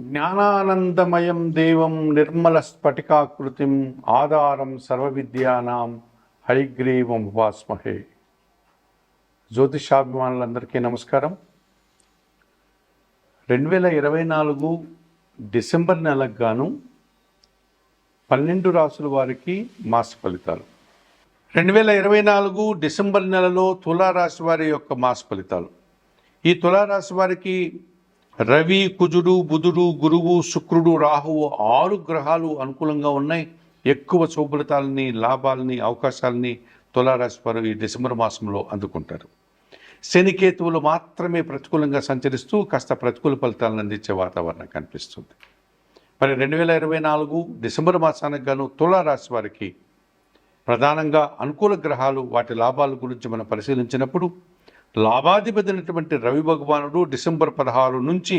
జ్ఞానానందమయం దేవం నిర్మల స్ఫటికాకృతిం ఆధారం సర్వవిద్యానాం హరిగ్రీవం ఉపాస్మహే జ్యోతిషాభిమానులందరికీ నమస్కారం. రెండు వేల ఇరవై నాలుగు డిసెంబర్ నెలకు గాను పన్నెండు రాసుల వారికి మాస ఫలితాలు. రెండు వేల ఇరవై నాలుగు డిసెంబర్ నెలలో తులారాశి వారి యొక్క మాస ఫలితాలు. ఈ తులారాశి వారికి రవి కుజుడు బుధుడు గురువు శుక్రుడు రాహువు ఆరు గ్రహాలు అనుకూలంగా ఉన్నాయి. ఎక్కువ శుభ్రతాలని లాభాలని అవకాశాలని తులారాశి వారు ఈ డిసెంబర్ మాసంలో అందుకుంటారు. శనికేతువులు మాత్రమే ప్రతికూలంగా సంచరిస్తూ కాస్త ప్రతికూల ఫలితాలను అందించే వాతావరణం కనిపిస్తుంది. మరి రెండు వేల ఇరవై నాలుగు డిసెంబర్ మాసానికి గాను తులారాశి వారికి ప్రధానంగా అనుకూల గ్రహాలు వాటి లాభాల గురించి మనం పరిశీలించినప్పుడు లాభాధిపతినటువంటి రవి భగవానుడు డిసెంబర్ పదహారు నుంచి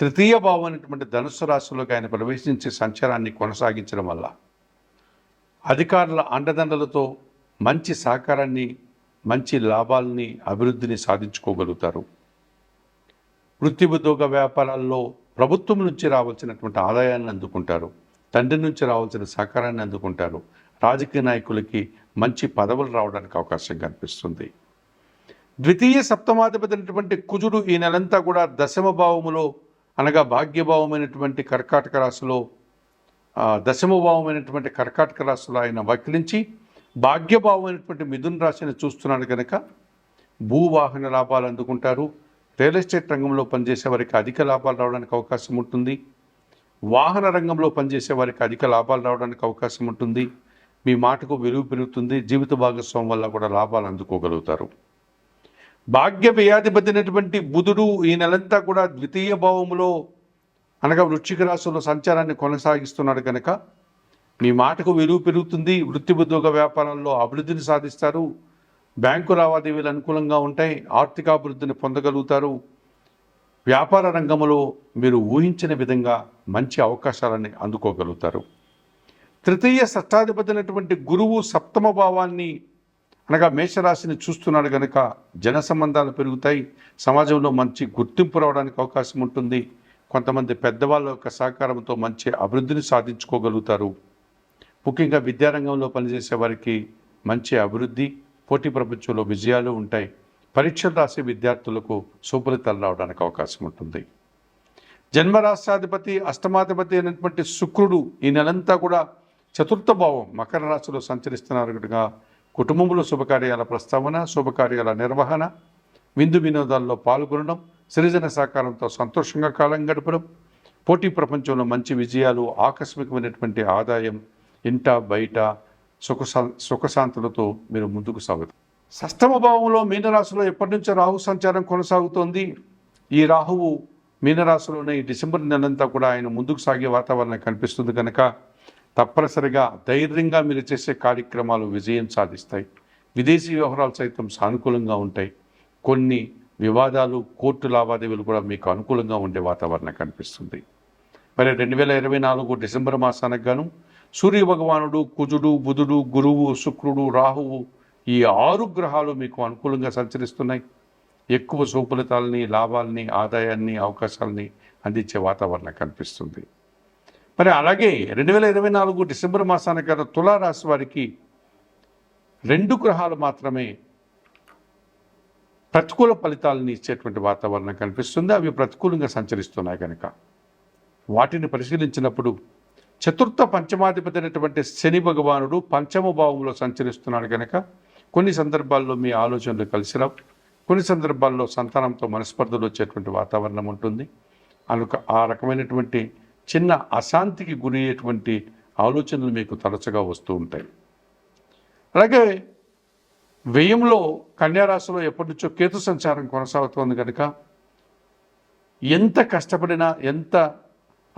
తృతీయ భావం అనేటువంటి ధనుస్సు రాశిలోకి ఆయన ప్రవేశించే సంచారాన్ని కొనసాగించడం వల్ల అధికారుల అండదండలతో మంచి సహకారాన్ని మంచి లాభాలని అభివృద్ధిని సాధించుకోగలుగుతారు. వృత్తి ఉద్యోగ వ్యాపారాల్లో ప్రభుత్వం నుంచి రావాల్సినటువంటి ఆదాయాన్ని అందుకుంటారు. తండ్రి నుంచి రావాల్సిన సహకారాన్ని అందుకుంటారు. రాజకీయ నాయకులకి మంచి పదవులు రావడానికి అవకాశం కనిపిస్తుంది ద్వితీయ సప్తమాధిపతి అయినటువంటి కుజుడు ఈ నెలంతా కూడా దశమ భావములో అనగా భాగ్యభావమైనటువంటి కర్కాటక రాశిలో దశమభావమైనటువంటి కర్కాటక రాశిలో ఆయన వక్రించి భాగ్యభావమైనటువంటి మిథున్ రాశిని చూస్తున్నాడు కనుక భూవాహన లాభాలు అందుకుంటారు. రియల్ ఎస్టేట్ రంగంలో పనిచేసే వారికి అధిక లాభాలు రావడానికి అవకాశం ఉంటుంది. వాహన రంగంలో పనిచేసే వారికి అధిక లాభాలు రావడానికి అవకాశం ఉంటుంది. మీ మాటకు విలువ పెరుగుతుంది. జీవిత భాగస్వామి వల్ల కూడా లాభాలు అందుకోగలుగుతారు. భాగ్య వ్యయాధిపతినటువంటి బుధుడు ఈ నెలంతా కూడా ద్వితీయ భావములో అనగా వృశ్చిక రాశిలో సంచారాన్ని కొనసాగిస్తున్నాడు కనుక మీ మాటకు విలువ పెరుగుతుంది వృత్తి ఉద్యోగ వ్యాపారాల్లో అభివృద్ధిని సాధిస్తారు బ్యాంకు లావాదేవీలు అనుకూలంగా ఉంటాయి ఆర్థికాభివృద్ధిని పొందగలుగుతారు. వ్యాపార రంగంలో మీరు ఊహించిన విధంగా మంచి అవకాశాలని అందుకోగలుగుతారు. తృతీయ షష్టాధిపతి అయినటువంటి గురువు సప్తమ భావాన్ని అనగా మేషరాశిని చూస్తున్నాడు కనుక జన సంబంధాలు పెరుగుతాయి. సమాజంలో మంచి గుర్తింపు రావడానికి అవకాశం ఉంటుంది. కొంతమంది పెద్దవాళ్ళ యొక్క సహకారంతో మంచి అభివృద్ధిని సాధించుకోగలుగుతారు. ముఖ్యంగా విద్యారంగంలో పనిచేసే వారికి మంచి అభివృద్ధి పోటీ ప్రపంచంలో విజయాలు ఉంటాయి. పరీక్షలు రాసే విద్యార్థులకు సుఫలితాలు రావడానికి అవకాశం ఉంటుంది. జన్మరాష్ట్రాధిపతి అష్టమాధిపతి అయినటువంటి శుక్రుడు ఈ నెలంతా కూడా చతుర్థ భావం మకర రాశిలో సంచరిస్తున్నారు కనుక కుటుంబంలో శుభకార్యాల ప్రస్తావన శుభకార్యాల నిర్వహణ విందు వినోదాల్లో పాల్గొనడం సృజన సహకారంతో సంతోషంగా కాలం గడపడం పోటీ ప్రపంచంలో మంచి విజయాలు ఆకస్మికమైనటువంటి ఆదాయం ఇంట బయట సుఖ సుఖశాంతులతో మీరు ముందుకు సాగుతారు సష్టమ భావంలో మీనరాశిలో ఎప్పటి నుంచో రాహు సంచారం కొనసాగుతోంది. ఈ రాహువు మీనరాశిలోనే ఈ డిసెంబర్ నెలంతా కూడా ఆయన ముందుకు సాగే వాతావరణం కనిపిస్తుంది కనుక తప్పనిసరిగా ధైర్యంగా మీరు చేసే కార్యక్రమాలు విజయం సాధిస్తాయి. విదేశీ వ్యవహారాలు సైతం సానుకూలంగా ఉంటాయి. కొన్ని వివాదాలు కోర్టు లావాదేవీలు కూడా మీకు అనుకూలంగా ఉండే వాతావరణం కనిపిస్తుంది. మరి రెండు వేల ఇరవై నాలుగు డిసెంబర్ మాసానికి గాను సూర్య భగవానుడు కుజుడు బుధుడు గురువు శుక్రుడు రాహువు ఈ ఆరు గ్రహాలు మీకు అనుకూలంగా సంచరిస్తున్నాయి. ఎక్కువ సుఫలితాలని లాభాలని ఆదాయాన్ని అవకాశాలని అందించే వాతావరణం కనిపిస్తుంది. మరి అలాగే రెండు వేల ఇరవై నాలుగు డిసెంబర్ మాసానికి కదా తులారాశి వారికి రెండు గ్రహాలు మాత్రమే ప్రతికూల ఫలితాలను ఇచ్చేటువంటి వాతావరణం కనిపిస్తుంది. అవి ప్రతికూలంగా సంచరిస్తున్నాయి కనుక. వాటిని పరిశీలించినప్పుడు చతుర్థ పంచమాధిపతి అయినటువంటి శని భగవానుడు పంచమ భావంలో సంచరిస్తున్నాడు కనుక. కొన్ని సందర్భాల్లో మీ ఆలోచనలు కలిసి రావు. కొన్ని సందర్భాల్లో సంతానంతో మనస్పర్ధలు వచ్చేటువంటి వాతావరణం ఉంటుంది. అనుక ఆ రకమైనటువంటి చిన్న అశాంతికి గురయ్యేటువంటి ఆలోచనలు మీకు తరచుగా వస్తూ ఉంటాయి. అలాగే వ్యయంలో కన్యారాశిలో ఎప్పటి నుంచో కేతు సంచారం కొనసాగుతోంది కనుక ఎంత కష్టపడినా ఎంత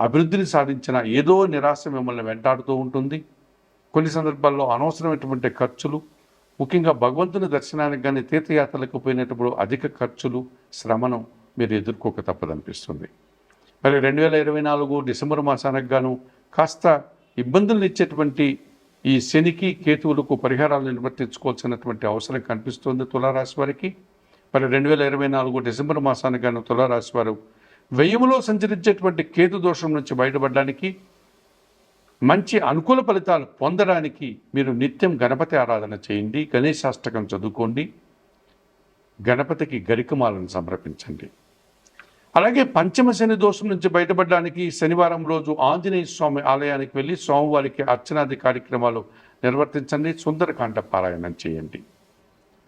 అభివృద్ధిని సాధించినా ఏదో నిరాశ మిమ్మల్ని వెంటాడుతూ ఉంటుంది. కొన్ని సందర్భాల్లో అనవసరమైనటువంటి ఖర్చులు ముఖ్యంగా భగవంతుని దర్శనానికి కానీ తీర్థయాత్రలకు పోయినప్పుడు అధిక ఖర్చులు శ్రమను మీరు ఎదుర్కోక తప్పదనిపిస్తుంది. మరి రెండు వేల ఇరవై నాలుగు డిసెంబర్ మాసానికి గాను కాస్త ఇబ్బందులను ఇచ్చేటువంటి ఈ శనికి కేతువులకు పరిహారాలు నిర్వర్తించుకోవాల్సినటువంటి అవసరం కనిపిస్తుంది తులారాశి వారికి. మరి రెండు వేల ఇరవై నాలుగు డిసెంబర్ మాసానికి గాను తులారాశి వారు వ్యయములో సంచరించేటువంటి కేతు దోషం నుంచి బయటపడడానికి మంచి అనుకూల ఫలితాలు పొందడానికి మీరు నిత్యం గణపతి ఆరాధన చేయండి గణేశాష్టకం చదువుకోండి గణపతికి గరికమాలను సమర్పించండి. అలాగే పంచమ శని దోషం నుంచి బయటపడడానికి శనివారం రోజు ఆంజనేయ స్వామి ఆలయానికి వెళ్ళి స్వామివారికి అర్చనాది కార్యక్రమాలు నిర్వర్తించండి. సుందరకాండ పారాయణం చేయండి.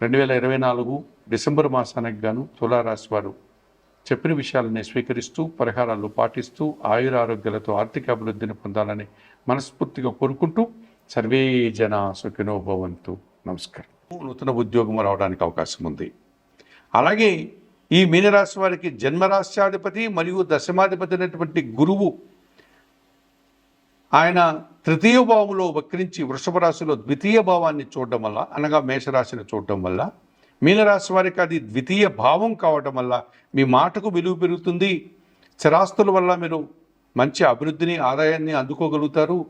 రెండు వేల ఇరవై నాలుగు డిసెంబర్ మాసానికి గాను తులారాశి వారు చెప్పిన విషయాలని స్వీకరిస్తూ పరిహారాలు పాటిస్తూ ఆయుర ఆరోగ్యాలతో ఆర్థిక అభివృద్ధిని పొందాలని మనస్ఫూర్తిగా కోరుకుంటూ సర్వే జన సుఖినోభవంతు నమస్కారం. నూతన ఉద్యోగం రావడానికి అవకాశం ఉంది. అలాగే ఈ మీనరాశి వారికి జన్మరాశ్యాధిపతి మరియు దశమాధిపతి అయినటువంటి గురువు ఆయన తృతీయ భావంలో వక్రించి వృషభ రాశిలో ద్వితీయ భావాన్ని చూడడం వల్ల అనగా మేషరాశిని చూడడం వల్ల మీనరాశి వారికి అది ద్వితీయ భావం కావడం వల్ల మీ మాటకు విలువ పెరుగుతుంది. స్థిరాస్తుల వల్ల మీరు మంచి అభివృద్ధిని ఆదాయాన్ని అందుకోగలుగుతారు.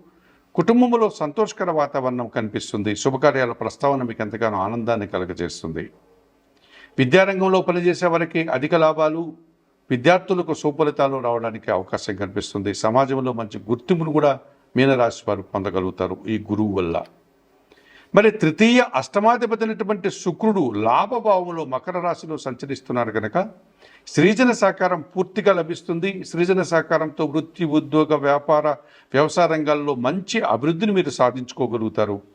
కుటుంబంలో సంతోషకర వాతావరణం కనిపిస్తుంది. శుభకార్యాల ప్రస్తావన మీకు ఎంతగానో ఆనందాన్ని కలుగజేస్తుంది. విద్యారంగంలో పనిచేసే వారికి అధిక లాభాలు విద్యార్థులకు సుఫలితాలు రావడానికి అవకాశం కనిపిస్తుంది. సమాజంలో మంచి గుర్తింపును కూడా మీనరాశి వారు పొందగలుగుతారు ఈ గురువు వల్ల. మరి తృతీయ అష్టమాధిపతినటువంటి శుక్రుడు లాభభావంలో మకర రాశిలో సంచరిస్తున్నారు కనుక సృజన సహకారం పూర్తిగా లభిస్తుంది. సృజన సహకారంతో వృత్తి ఉద్యోగ వ్యాపార వ్యవసాయ రంగాల్లో మంచి అభివృద్ధిని మీరు సాధించుకోగలుగుతారు.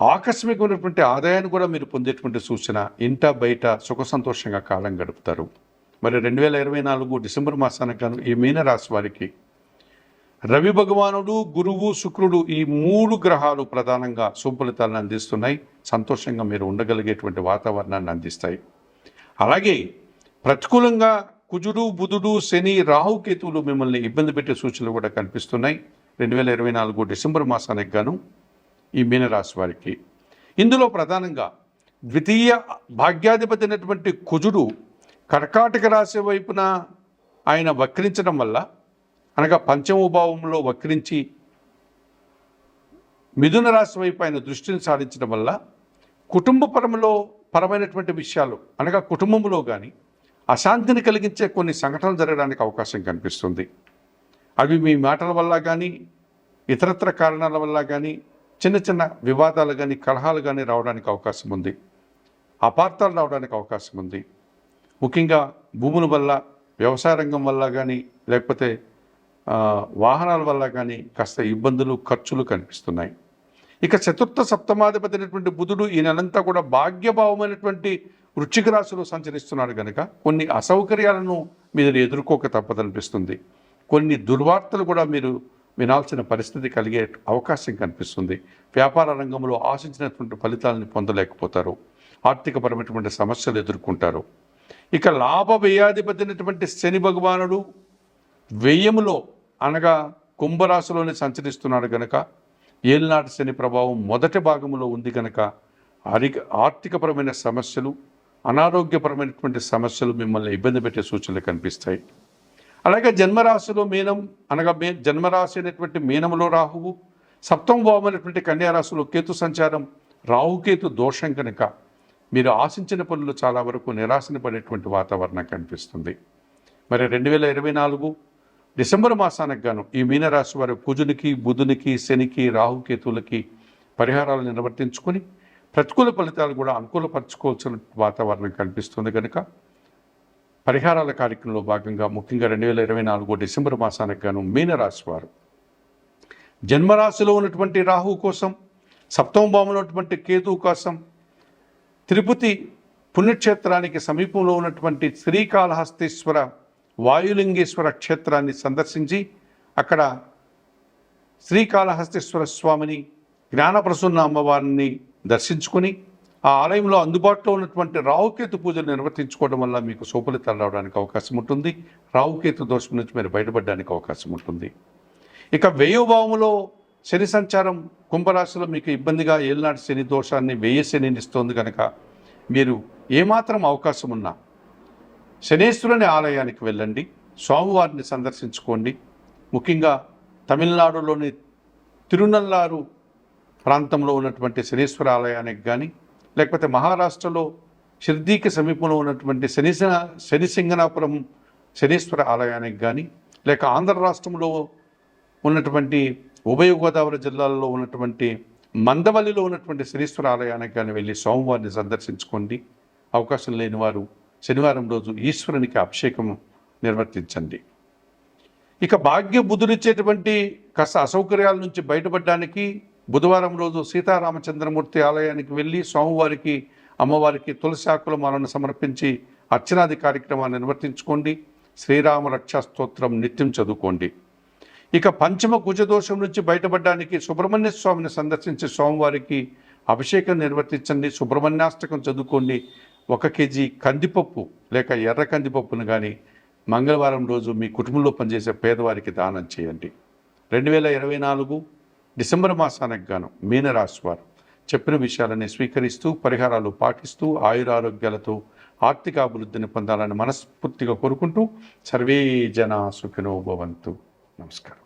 ఆకస్మికమైనటువంటి ఆదాయాన్ని కూడా మీరు పొందేటువంటి సూచన ఇంట బయట సుఖ సంతోషంగా కాలం గడుపుతారు. మరి రెండు వేల ఇరవై నాలుగు డిసెంబర్ మాసానికి గాను ఈ మీనరాశి వారికి రవి భగవానుడు గురువు శుక్రుడు ఈ మూడు గ్రహాలు ప్రధానంగా సుఫలితాలను అందిస్తున్నాయి. సంతోషంగా మీరు ఉండగలిగేటువంటి వాతావరణాన్ని అందిస్తాయి. అలాగే ప్రతికూలంగా కుజుడు బుధుడు శని రాహుకేతువులు మిమ్మల్ని ఇబ్బంది పెట్టే సూచనలు కూడా కనిపిస్తున్నాయి. రెండు వేల ఇరవై నాలుగు డిసెంబర్ మాసానికి గాను ఈ మీనరాశి వారికి. ఇందులో ప్రధానంగా ద్వితీయ భాగ్యాధిపతి అయినటువంటి కుజుడు కర్కాటక రాశి వైపున ఆయన వక్రించడం వల్ల అనగా పంచమభావంలో వక్రించి మిథున రాశి వైపు ఆయన దృష్టిని సారించడం వల్ల కుటుంబ పరములో పరమైనటువంటి విషయాలు అనగా కుటుంబంలో కానీ అశాంతిని కలిగించే కొన్ని సంఘటనలు జరగడానికి అవకాశం కనిపిస్తుంది. అవి మీ మాటల వల్ల కానీ ఇతరత్ర కారణాల వల్ల కానీ చిన్న చిన్న వివాదాలు కానీ కలహాలు కానీ రావడానికి అవకాశం ఉంది. అపార్థాలు రావడానికి అవకాశం ఉంది. ముఖ్యంగా భూముల వల్ల వ్యవసాయ రంగం వల్ల కానీ లేకపోతే వాహనాల వల్ల కానీ కాస్త ఇబ్బందులు ఖర్చులు కనిపిస్తున్నాయి. ఇక చతుర్థ సప్తమాధిపతి అయినటువంటి బుధుడు ఈ నెలంతా కూడా భాగ్యభావమైనటువంటి వృశ్చిక రాశిలో సంచరిస్తున్నాడు కనుక కొన్ని అసౌకర్యాలను మీరు ఎదుర్కోక తప్పదనిపిస్తుంది. కొన్ని దుర్వార్తలు కూడా మీరు వినాల్సిన పరిస్థితి కలిగే అవకాశం కనిపిస్తుంది. వ్యాపార రంగంలో ఆశించినటువంటి ఫలితాలను పొందలేకపోతారు. ఆర్థికపరమైనటువంటి సమస్యలు ఎదుర్కొంటారు. ఇక లాభ వ్యయాధిపతినటువంటి శని భగవానుడు వ్యయములో అనగా కుంభరాశిలోనే సంచరిస్తున్నాడు గనక ఏలినాటి శని ప్రభావం మొదటి భాగంలో ఉంది కనుక ఆరిక ఆర్థికపరమైన సమస్యలు అనారోగ్యపరమైనటువంటి సమస్యలు మిమ్మల్ని ఇబ్బంది పెట్టే సూచనలు కనిపిస్తాయి. అలాగే జన్మరాశిలో మీనం అనగా మే జన్మరాశి అనేటువంటి మీనంలో రాహువు సప్తమ అనేటువంటి కన్యారాశిలో కేతు సంచారం రాహుకేతు దోషం కనుక మీరు ఆశించిన పనులు చాలా వరకు నిరాశన పడేటువంటి వాతావరణం కనిపిస్తుంది. మరి రెండు వేల ఇరవై నాలుగు డిసెంబర్ మాసానికి గాను ఈ మీనరాశి వారి కుజునికి బుధునికి శనికి రాహుకేతువులకి పరిహారాలు నిర్వర్తించుకొని ప్రతికూల ఫలితాలు కూడా అనుకూలపరచుకోవాల్సిన వాతావరణం కనిపిస్తుంది కనుక పరిహారాల కార్యక్రమంలో భాగంగా ముఖ్యంగా రెండు వేల ఇరవై నాలుగు డిసెంబర్ మాసానికి గాను మీనరాశి వారు. జన్మరాశిలో ఉన్నటువంటి రాహు కోసం సప్తమ భావంలో ఉన్నటువంటి కేతువు కోసం తిరుపతి పుణ్యక్షేత్రానికి సమీపంలో ఉన్నటువంటి శ్రీకాళహస్తీశ్వర వాయులింగేశ్వర క్షేత్రాన్ని సందర్శించి అక్కడ శ్రీకాళహస్తీశ్వర స్వామిని జ్ఞానప్రసన్న అమ్మవారిని దర్శించుకుని ఆ ఆలయంలో అందుబాటులో ఉన్నటువంటి రావుకేతు పూజలు నిర్వర్తించుకోవడం వల్ల మీకు సోఫలితాలు రావడానికి అవకాశం ఉంటుంది. రావుకేతు దోషం నుంచి మీరు బయటపడడానికి అవకాశం ఉంటుంది. ఇక వేయుభావంలో శని సంచారం కుంభరాశిలో మీకు ఇబ్బందిగా ఏలినాటి శని దోషాన్ని వేయ శనిని ఇస్తోంది కనుక మీరు ఏమాత్రం అవకాశం ఉన్నా శనేశ్వరుని ఆలయానికి వెళ్ళండి. స్వామివారిని సందర్శించుకోండి. ముఖ్యంగా తమిళనాడులోని తిరునల్లారు ప్రాంతంలో ఉన్నటువంటి శనీశ్వర ఆలయానికి కానీ లేకపోతే మహారాష్ట్రలో షిర్దీకి సమీపంలో ఉన్నటువంటి శనిసిన శనిసింగనాపురం శనీశ్వర ఆలయానికి కానీ లేక ఆంధ్ర రాష్ట్రంలో ఉన్నటువంటి ఉభయ గోదావరి జిల్లాల్లో ఉన్నటువంటి మందవల్లిలో ఉన్నటువంటి శనీశ్వర ఆలయానికి కానీ వెళ్ళి సోమవారిని సందర్శించుకోండి. అవకాశం లేని వారు శనివారం రోజు ఈశ్వరునికి అభిషేకం నిర్వర్తించండి. ఇక భాగ్య బుధుడిచ్చేటువంటి కాస్త అసౌకర్యాల నుంచి బయటపడడానికి బుధవారం రోజు సీతారామచంద్రమూర్తి ఆలయానికి వెళ్ళి స్వామివారికి అమ్మవారికి తులసి ఆకుల మాలను సమర్పించి అర్చనాది కార్యక్రమాన్ని నిర్వర్తించుకోండి. శ్రీరామ రక్షా స్తోత్రం నిత్యం చదువుకోండి. ఇక పంచమ కుజదోషం నుంచి బయటపడడానికి సుబ్రహ్మణ్య స్వామిని సందర్శించి స్వామివారికి అభిషేకం నిర్వర్తించండి. సుబ్రహ్మణ్యాష్టకం చదువుకోండి. ఒక కేజీ కందిపప్పు లేక ఎర్ర కందిపప్పును కానీ మంగళవారం రోజు మీ కుటుంబంలో పనిచేసే పేదవారికి దానం చేయండి. రెండు వేల ఇరవై నాలుగు డిసెంబర్ మాసానికి గాను మీనరాశి వారు చెప్పిన విషయాలని స్వీకరిస్తూ పరిహారాలు పాటిస్తూ ఆయురారోగ్యాలతో ఆర్థిక అభివృద్ధిని పొందాలని మనస్ఫూర్తిగా కోరుకుంటూ సర్వే జన సుఖినో భవంతు. నమస్కారం.